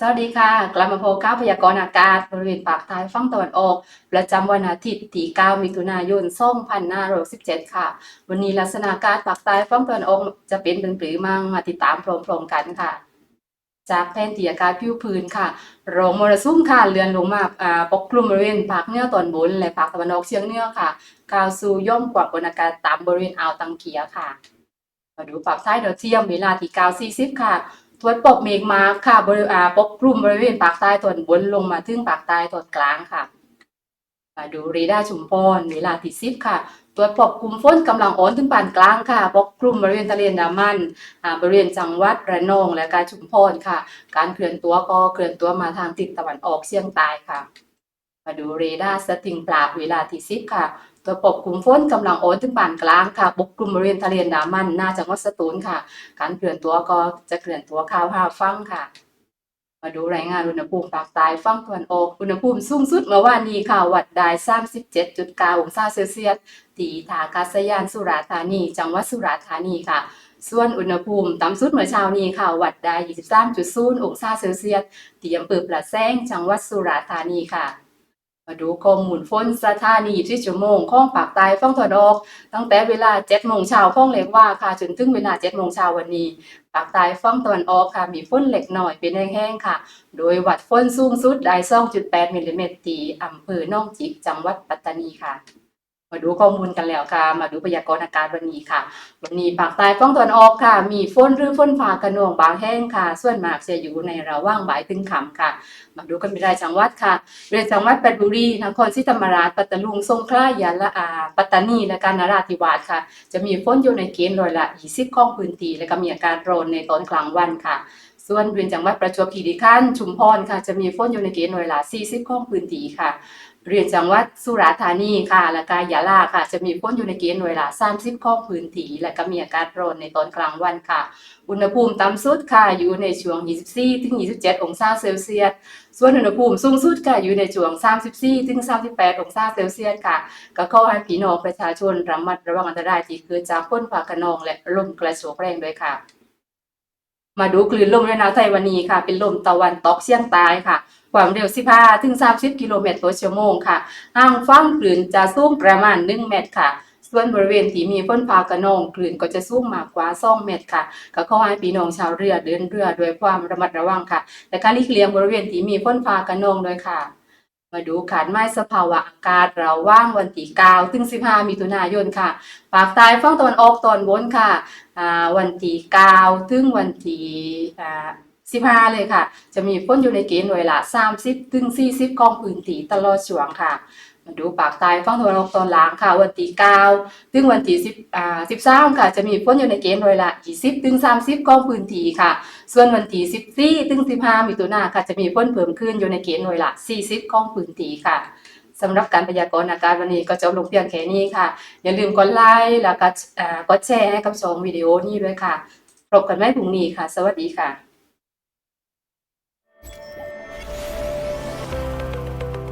สวัสดีค่ะ กลับมาพบกับพยากรณ์อากาศบริเวณปากใต้ฝั่งตะวันออก ประจำวันอาทิตย์ที่ 9 มิถุนายน 2567 ค่ะ วันนี้ลักษณะอากาศปากใต้ฝั่งตะวันออกจะเป็นเป็นปรือมั่งมาติดตามพร้อมๆกันค่ะ จากแผนที่อากาศผิวพื้นค่ะรองมรสุมค่ะเลือนลงมาปกคลุมบริเวณภาคเหนือตอนบน และภาคตะวันออกเฉียงเหนือค่ะกาวสู่ย่อมกว่าบนอากาศต่ำบริเวณอ่าวตังเกียค่ะ มาดูปรับใต้ดาวเทียมเวลาที่9:40 ค่ะ ตรวจพบเมฆมาค่ะบริอ่าปกคลุมบริเวณภาคใต้ตอนบนลงมาถึงภาคใต้ตอนกลางค่ะ มาดูเรดาร์ชุมพรเวลาที่10ค่ะตรวจพบกลุ่มฝนกำลังอ่อนถึงปานกลางค่ะ ปกคลุมบริเวณทะเลนดามันบริเวณจังหวัดระนองและกาญชุมพรค่ะ การเคลื่อนตัวก็เคลื่อนตัวมาทางทิศตะวันออกเฉียงใต้ค่ะ มาดูเรดาร์สติงปลาเวลาที่10ค่ะ ตัวปกกลุ่มฝนกำลังโอนถึงปานกลางค่ะปกกลุ่มบริเวณทะเลอันดามันน้าจังดสตูลค่ะ การเคลื่อนตัวก็จะเคลื่อนตัวข้าวห้าฟังค่ะ มาดูรายงานอุณหภูมิภาคใต้ฝั่งตะวันออกอุณหภูมิสูงสุดเมื่อวานนี้ค่ะวัดได้37.9องศาเซลเซียสที่ท่ากาศยานสุราษฎร์ธานี จังหวัดสุราษฎร์ธานีค่ะส่วนอุณหภูมิต่ำสุดเมื่อเช้านี้ค่ะ วัดได้ 23.0 องศาเซลเซียสที่อำเภอประแซงจังหวัดสุราษฎร์ธานีค่ะ มาดูข้อมูลฝนสถานีที่ชั่วโมงของปากตายฟ้องตะวันออก ตั้งแต่เวลา7โมงเช้าของเล็กว่าค่ะจนถึงเวลา7โมงเช้าวันนี้ ปากตายฟ้องตะวันออกค่ะ มีฝนเล็กหน่อยเป็นแห้งๆค่ะ โดยวัดฝนสูงสุดได้2.8มิลลิเมตรตีอำเภอหนองจิกจังหวัดปัตตานีค่ะ มาดูข้อมูลกันแล้วค่ะ มาดูพยากรณ์อากาศวันนี้ค่ะ วันนี้ภาคใต้ฝั่งตะวันออกค่ะ มีฝนหรือฝนฟ้ากระหนองบางแห่งค่ะ ส่วนมากจะอยู่ในระหว่างบ่ายถึงค่ำค่ะ มาดูกันเป็นรายจังหวัดค่ะเรียนจังหวัดเพชรบุรีนครศรีธรรมราชปัตตานีสงขลายะลาอาปัตตานีและกาญจนราธิวาสค่ะ จะมีฝนอยู่ในเกณฑ์ร้อยละ20ของพื้นที่และก็มีอาการ้อนในตอนกลางวันค่ะ ส่วนเรียนจังหวัดประจวบคีรีขันธ์ชุมพรค่ะจะมีฝนอยู่ในเกณฑ์ร้อยละ 40ของพื้นที่ค่ะเรียนจังหวัดสุราษฎร์ธานีค่ะและกายะลาค่ะ จะมีฝนอยู่ในเกณฑ์ร้อยละ30ของพื้นที่และก็มีอากาศร้อนในตอนกลางวันค่ะ อุณหภูมิต่ำสุดค่ะอยู่ในช่วง 24ถึง27 องศาเซลเซียสส่วนอุณหภูมิสูงสุดค่ะอยู่ในช่วง 34ถึง38 องศาเซลเซียสค่ะ ก็ขอให้พี่น้องประชาชนระมัดระวังอันตรายที่เกิดจากฝนฟ้าคะนองและลมกระโชกแรงด้วยค่ะ มาดูคลื่นลมในอ่าวไทยวันนี้ค่ะ เป็นลมตะวันตกเฉียงใต้ค่ะ ความเร็ว 15 ถึง 30 กิโลเมตรต่อชั่วโมงค่ะห่างฟังคลื่นจะสูงประมาณ 1 เมตรค่ะ ส่วนบริเวณที่มีฝนฟ้ากระนองคลื่นก็จะสูงมากกว่า 2 เมตรค่ะ ก็ขอให้พี่น้องชาวเรือเดินเรือด้วยความระมัดระวังค่ะ และการหลีกเลี่ยงบริเวณที่มีฝนฟ้ากระนองด้วยค่ะ มาดูขาดไม้สภาวะอากาศเราว่างวันที่9ถึง 15 มิถุนายนค่ะ ภาคใต้ฝั่งตะวันออกตอนบนค่ะวันที่9ถึงวันที่15 เลยค่ะ จะมีฝนอยู่ในเกณฑ์หน่วยละ 30ถึง40 ของพื้นที่ตลอดช่วงค่ะ มาดูปากใต้ฝั่งตะวันออกตอนล่างค่ะ วันที่9ถึงวันที่10อ่า13ค่ะ จะมีฝนอยู่ในเกณฑ์หน่วยละ20ถึง30ของพื้นที่ค่ะ ส่วนวันที่14ถึง15มิถุนาค่ะ จะมีฝนเพิ่มขึ้นอยู่ในเกณฑ์หน่วยละ40ของพื้นที่ค่ะสำหรับการพยากรณ์อากาศวันนี้ก็จบลงเพียงแค่นี้ค่ะ อย่าลืมกดไลค์แล้วก็อ่ากดแชร์ให้กับชมวิดีโอนี้ด้วยค่ะพบกันใหม่พรุ่งนี้ค่ะ สวัสดีค่ะ